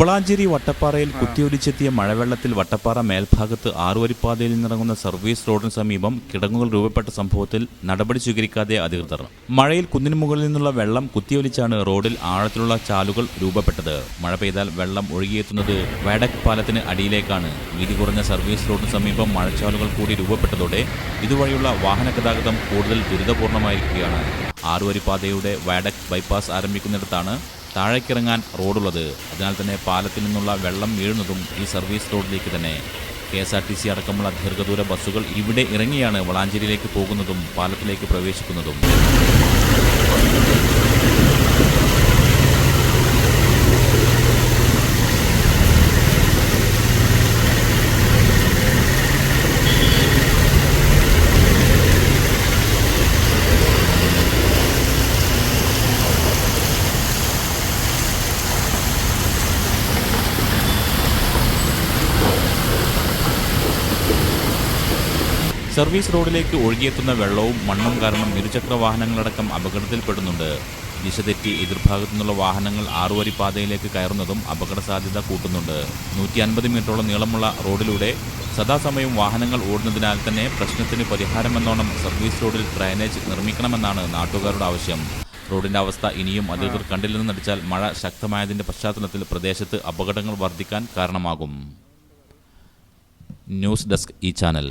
വളാഞ്ചേരി വട്ടപ്പാറയിൽ കുത്തിയൊലിച്ചെത്തിയ മഴവെള്ളത്തിൽ വട്ടപ്പാറ മേൽഭാഗത്ത് ആറുവരിപ്പാതയിൽ നിന്നിറങ്ങുന്ന സർവീസ് റോഡിന് സമീപം കിടങ്ങുകൾ രൂപപ്പെട്ട സംഭവത്തിൽ നടപടി സ്വീകരിക്കാതെ അധികൃതർ. മഴയിൽ കുന്നിന് മുകളിൽ നിന്നുള്ള വെള്ളം കുത്തിയൊലിച്ചാണ് റോഡിൽ ആഴത്തിലുള്ള ചാലുകൾ രൂപപ്പെട്ടത്. മഴ പെയ്താൽ വെള്ളം ഒഴുകിയെത്തുന്നത് വയഡക് പാലത്തിന് അടിയിലേക്കാണ്. വീതി കുറഞ്ഞ സർവീസ് റോഡിന് സമീപം മഴച്ചാലുകൾ കൂടി രൂപപ്പെട്ടതോടെ ഇതുവഴിയുള്ള വാഹന ഗതാഗതം കൂടുതൽ ദുരിതപൂർണമായിരിക്കുകയാണ്. ആറുവരിപ്പാതയുടെ വയഡക് ബൈപ്പാസ് ആരംഭിക്കുന്നിടത്താണ് താഴേക്കിറങ്ങാൻ റോഡുള്ളത്. അതിനാൽ തന്നെ പാലത്തിൽ നിന്നുള്ള വെള്ളം വീഴുന്നതും ഈ സർവീസ് റോഡിലേക്ക് തന്നെ. K S R T C അടക്കമുള്ള ദീർഘദൂര ബസ്സുകൾ ഇവിടെ ഇറങ്ങിയാണ് വളാഞ്ചേരിയിലേക്ക് പോകുന്നതും പാലത്തിലേക്ക് പ്രവേശിക്കുന്നതും. സർവീസ് റോഡിലേക്ക് ഒഴുകിയെത്തുന്ന വെള്ളവും മണ്ണും കാരണം ഇരുചക്ര വാഹനങ്ങളടക്കം അപകടത്തിൽപ്പെടുന്നുണ്ട്. ദിശ തെറ്റി എതിർഭാഗത്തു നിന്നുള്ള വാഹനങ്ങൾ ആറുവരി പാതയിലേക്ക് കയറുന്നതും അപകട സാധ്യത കൂട്ടുന്നുണ്ട്. നൂറ്റി അൻപത് മീറ്ററോളം നീളമുള്ള റോഡിലൂടെ സദാസമയം വാഹനങ്ങൾ ഓടുന്നതിനാൽ തന്നെ പ്രശ്നത്തിന് പരിഹാരമെന്നോണം സർവീസ് റോഡിൽ ഡ്രൈനേജ് നിർമ്മിക്കണമെന്നാണ് നാട്ടുകാരുടെ ആവശ്യം. റോഡിന്റെ അവസ്ഥ ഇനിയും അധികൃതർ കണ്ടില്ലെന്ന് നടിച്ചാൽ മഴ ശക്തമായതിന്റെ പശ്ചാത്തലത്തിൽ പ്രദേശത്ത് അപകടങ്ങൾ വർദ്ധിക്കാൻ കാരണമാകും. ന്യൂസ് ഡെസ്ക് ഈ channel.